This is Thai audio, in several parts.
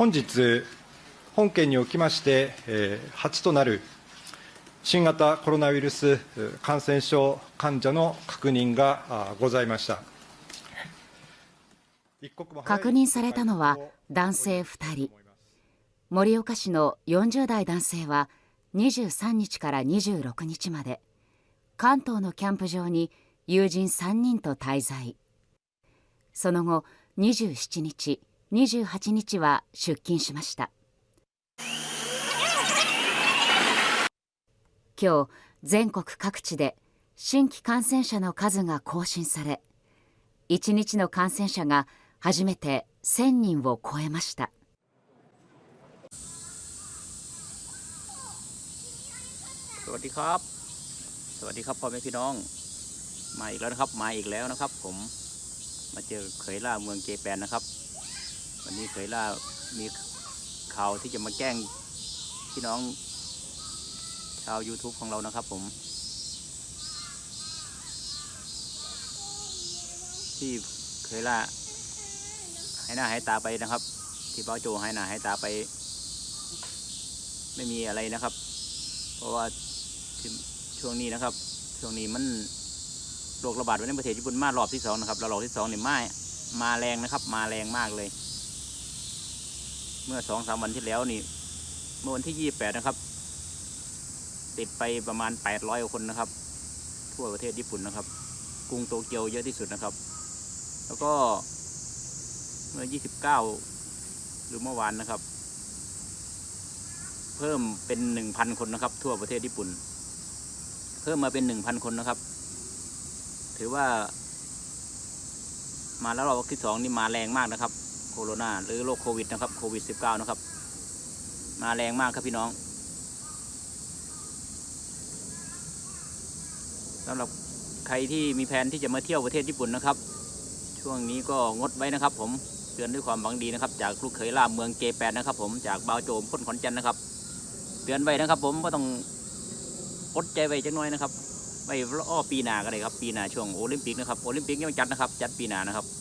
本日、本件におきまして、え初となる新型コロナウイルス感染症患者の確認がございました。確認されたのは男性2人。盛岡市の40代男性は23日から26日まで。関東のキャンプ場に友人3人と滞在。その後27日28日は出勤しました今日全国各地で新規感染者の数が更新され1日の感染者が初めて1000人を超えましたสวัสดีครับ สวัสดีครับพ่อแม่พี่น้องมาอีกแล้วนะครับ มาอีกแล้วนะครับ ผมมาเจอเขยล่าเมืองเจแปนนะครับ วันนี้เขยล่ามีข่าวที่จะมาแกล้งพี่น้องชาว YouTube ของเรานะครับผม ที่เคยล่าให้หน้าให้ตาไปนะครับ ที่เป้าโจให้หน้าให้ตาไป ไม่มีอะไรนะครับ เพราะว่าช่วงนี้นะครับ ช่วงนี้มันโรคระบาดในประเทศญี่ปุ่นมารอบที่สองนะครับแล้วรอบที่สองเนี่ยมามาแรงนะครับ มาแรงมากเลย มื่อสองสามวันที่แล้วนี่ เมื่อวันที่ยี่แปดนะครับ ติดไปประมาณแปดร้อยคนนะครับ ทั่วประเทศญี่ปุ่นนะครับ กรุงโตเกียวเยอะที่สุดนะครับ แล้วก็เมื่อยี่สิบเก้าหรือเมื่อวานนะครับ เพิ่มเป็นหนึ่งพันคนนะครับ ทั่วประเทศญี่ปุ่น เพิ่มมาเป็นหนึ่งพันคนนะครับ ถือว่า มาแล้วรอบที่สองนี่มาแรงมากนะครับ โคโรนาหรือโรคโควิดนะครับโควิด -19 นะครับ มาแรงมากครับพี่น้องสำหรับใครที่มีแผนที่จะมาเที่ยวประเทศญี่ปุ่นนะครับ ช่วงนี้ก็งดไว้นะครับ ผมเตือนด้วยความหวังดีนะครับ จากลูกเขยล่ามเมืองเจแปนนะครับ ผมจากบาวโจมพ้นขอนแก่นนะครับ เตือนไว้นะครับ ผมก็ต้องอดใจไว้จังน้อยนะครับไว้อ้อปีหน้าก็ได้ครับ ปีหน้าช่วงโอลิมปิกนะครับโอลิมปิกยังจัดนะครับ จัดปีหน้านะครับ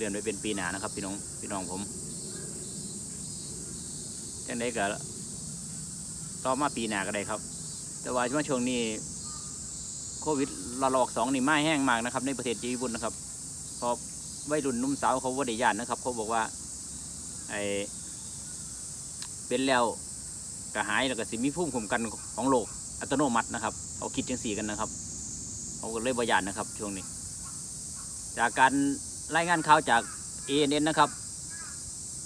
เลื่อนไปเป็นปีหนานะครับพี่น้องพี่น้องผมจังได้ก็ต่อมาปีหนาก็ได้ครับ แต่ว่าช่วงนี้โควิดระลอกสองนี่ไม่แห้งมากนะครับ ในประเทศญี่ปุ่นนะครับเพราะวัยรุ่นนุ่มสาวเขาว่าได้ยานนะครับ เขาบอกว่าไอเป็นแล้วกระหายแล้วก็สิมีภูมิคุ้มกันของโลกอัตโนมัตินะครับเขาคิดจังสี่กันนะครับเขาก็เลยบยานนะครับ ช่วงนี้ จากการ รายงานข่าวจาก ANN นะครับ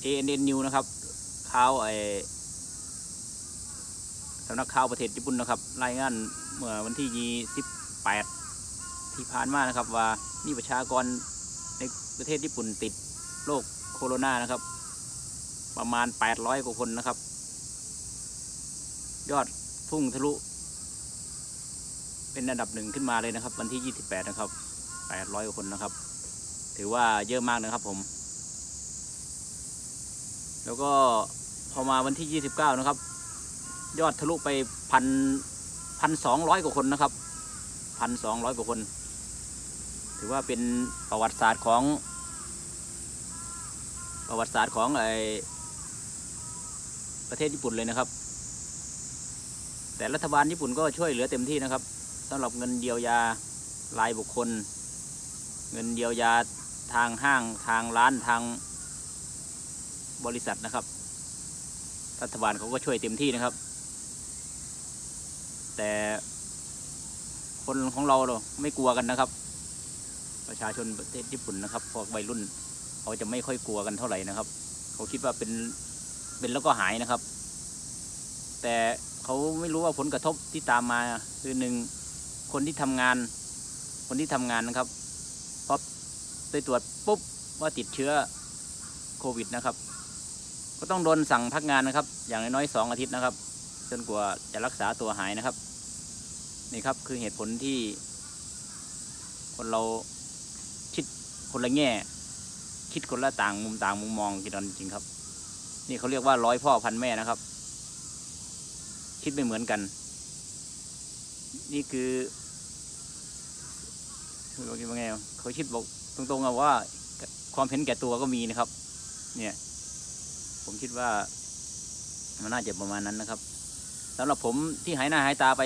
ANN News นะครับข่าวไอสำนักข่าวประเทศญี่ปุ่นนะครับ รายงานเมื่อวันที่ 28 ที่ผ่านมานะครับ ว่ามีประชากรในประเทศญี่ปุ่นติดโรคโคโรนานะครับ ประมาณ 800 กว่าคนนะครับ ยอดพุ่งทะลุ เป็นอันดับหนึ่งขึ้นมาเลยนะครับ วันที่ 28 นะครับ 800 กว่าคนนะครับ ถือว่าเยอะมากนะครับผม แล้วก็พอมาวันที่ 29 นะครับ ยอดทะลุไปพันพันสองร้อยกว่าคนนะครับพันสองร้อยกว่าคน ถือว่าเป็นประวัติศาสตร์ของ ประวัติศาสตร์ของไอประเทศญี่ปุ่นเลยนะครับ แต่รัฐบาลญี่ปุ่นก็ช่วยเหลือเต็มที่นะครับสำหรับเงินเยียวยา รายบุคคล เงินเยียวยา ทางห้างทางร้านทางบริษัทนะครับ รัฐบาลเขาก็ช่วยเต็มที่นะครับ แต่คนของเราเราไม่กลัวกันนะครับ ประชาชนประเทศญี่ปุ่นนะครับพวกวัยรุ่นเขาจะไม่ค่อยกลัวกันเท่าไหร่นะครับ เขาคิดว่าเป็นเป็นแล้วก็หายนะครับ แต่เขาไม่รู้ว่าผลกระทบที่ตามมาคือหนึ่งคนที่ทำงาน คนที่ทำงานนะครับเพอ ไปตรวจปุ๊บว่าติดเชื้อโควิดนะครับ ก็ต้องโดนสั่งพักงานนะครับ อย่างน้อยๆสองอาทิตย์นะครับ จนกว่าจะรักษาตัวหายนะครับ นี่ครับคือเหตุผลที่ คนเราคิดคนละแง่ คิดคนละต่างมุมต่างมุมมองกันจริงๆครับ นี่เขาเรียกว่าร้อยพ่อพันแม่นะครับ คิดไม่เหมือนกัน นี่คือคือว่าไงวะเขาคิดบอก ตรงๆอะว่าความเห็นแก่ตัวก็มีนะครับ เนี่ย ผมคิดว่า มันน่าจะประมาณนั้นนะครับสำหรับผมที่หายหน้าหายตาไป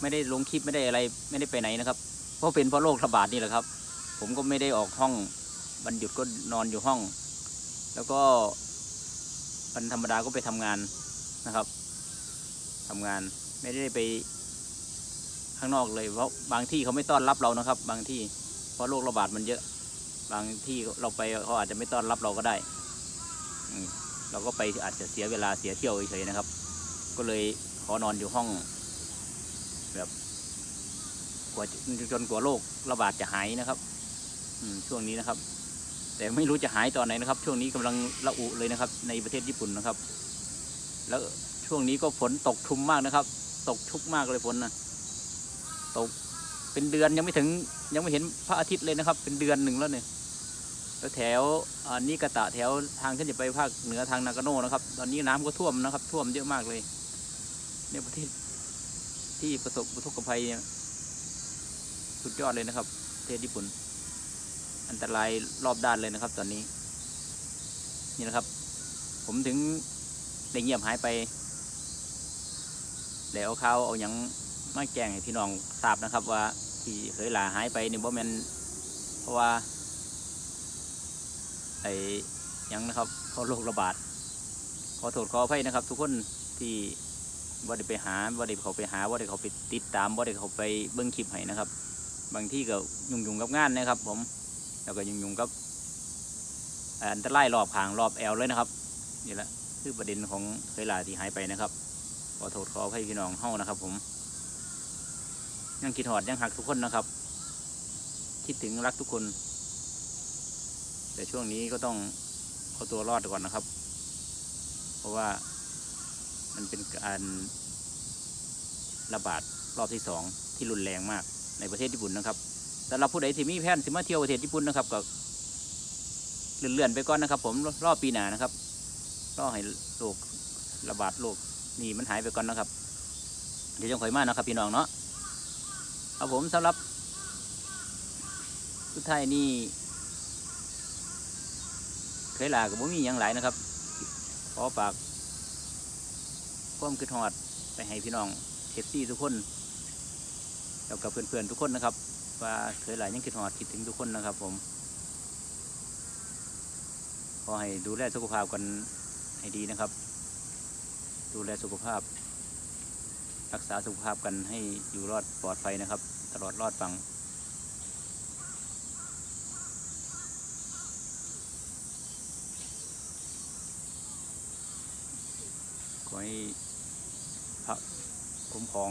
ไม่ได้ลงคลิปไม่ได้อะไร ไม่ได้ไปไหนนะครับ เพราะเป็นเพราะโรคระบาดนี่แหละครับ ผมก็ไม่ได้ออกห้องวันหยุดก็นอนอยู่ห้อง แล้วก็วันธรรมดาก็ไปทำงานนะครับทำงานไม่ได้ไปข้างนอกเลยเพราะบางที่เขาไม่ต้อนรับเรานะครับ บางที่ เพราะโรคระบาดมันเยอะ บางที่เราไปเขาอาจจะไม่ต้อนรับเราก็ได้อเราก็ไปอาจจะเสียเวลาเสียเที่ยวเฉยๆนะครับ ก็เลยขอนอนอยู่ห้อง แบบกว่าจนกว่าโรคระบาดจะหายนะครับอืมช่วงนี้นะครับ แต่ไม่รู้จะหายตอนไหนนะครับ ช่วงนี้กำลังระอุเลยนะครับ ในประเทศญี่ปุ่นนะครับ แล้วช่วงนี้ก็ฝนตกชุมมากนะครับ ตกชุกมากเลยฝนนะตก เป็นเดือนยังไม่ถึงยังไม่เห็นพระอาทิตย์เลยนะครับ เป็นเดือนหนึ่งแล้วเนี่ยแล้วแถวอ่านิกาตะแถวทางที่จะไปภาคเหนือทางนากาโน่นะครับ ตอนนี้น้ำก็ท่วมนะครับ ท่วมเยอะมากเลยเนี่ยประเทศที่ประสบอุทกภัยสุดยอดเลยนะครับประเทศญี่ปุ่น อันตรายรอบด้านเลยนะครับ ตอนนี้ นี่นะครับ ผมถึงได้เงียบหายไปแล้วเขาเอาหยังมาแจ้งให้พี่น้องทราบนะครับว่า ที่เคยลาหายไปนี่บ่แมนเพราะว่าไอ้ยังนะครับเขาโรคระบาดขอโทษขออภัยนะครับ ทุกคนที่บ่ได้ไปหาบ่ได้เขาไปหาบ่ได้เขาไปติดตามบ่ได้เขาไปเบิ้งคลิปให้นะครับ บางที่ก็ยุ่งๆกับงานนะครับ ผมแล้วก็ยุ่งๆกับอันตรายรอบขางรอบแอลเลยนะครับนี่แหละคือประเด็นของเคยลาที่หายไปนะครับขอโทษขออภัยพี่น้องเฮานะครับ ผม ยังคิดหอดยังหักทุกคนนะครับ คิดถึงรักทุกคน แต่ช่วงนี้ก็ต้องเอาตัวรอดก่อนนะครับ เพราะว่ามันเป็นการระบาดรอบที่สองที่รุนแรงมากในประเทศญี่ปุ่นนะครับสำหรับผู้ใดที่มีแผนสิมาเที่ยวประเทศญี่ปุ่นนะครับก็เลื่อนๆไปก่อนนะครับ ผมรอบปีหน้านะครับรอให้โรคระบาดโรคนี่มันหายไปก่อนนะครับ เดี๋ยวจะค่อยมานะครับพี่น้องเนาะ เอาผมสำหรับสุดท้ายนี่เคยลากับผมมีอย่างหลายนะครับ ขอฝากความคิดฮอดไปให้พี่น้องเอฟซีทุกคนแล้วกับเพื่อนๆทุกคนนะครับ ว่าเคยหลายยังคิดหอดคิดถึงทุกคนนะครับผมขอให้ดูแลสุขภาพกันให้ดีนะครับ ดูแลสุขภาพ รักษาสุขภาพกันให้อยู่รอดปลอดภัยนะครับ ตลอดรอดฟังขอให้พระคุ้มครอง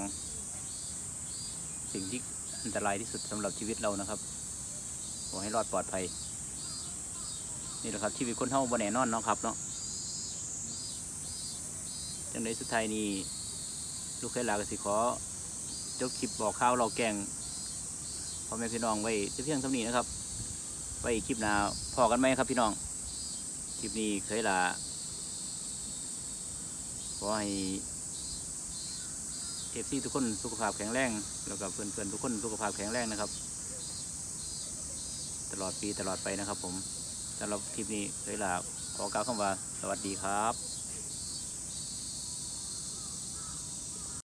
สิ่งที่อันตรายที่สุดสำหรับชีวิตเรานะครับขอให้รอดปลอดภัย นี่แหละครับชีวิตคนเท่าบนแน่นอนเนาะครับเนาะจังในสุดท้ายนี้ ลูกเคยลากสิขอจบคลิปบอกข่าวเราแกงพ่อแม่พี่น้องไว้เพียงเท่านี้นะครับ ไว้คลิปหน้าพอกันไหมครับพี่น้อง คลิปนี้เคยลาขอให้เอฟซีทุกคนสุขภาพแข็งแรงแล้วก็เพื่อนๆทุกคนสุขภาพแข็งแรงนะครับ ตลอดปีตลอดไปนะครับผมสำหรับคลิปนี้เลยล่ะขอกล่าวคำว่าสวัสดีครับ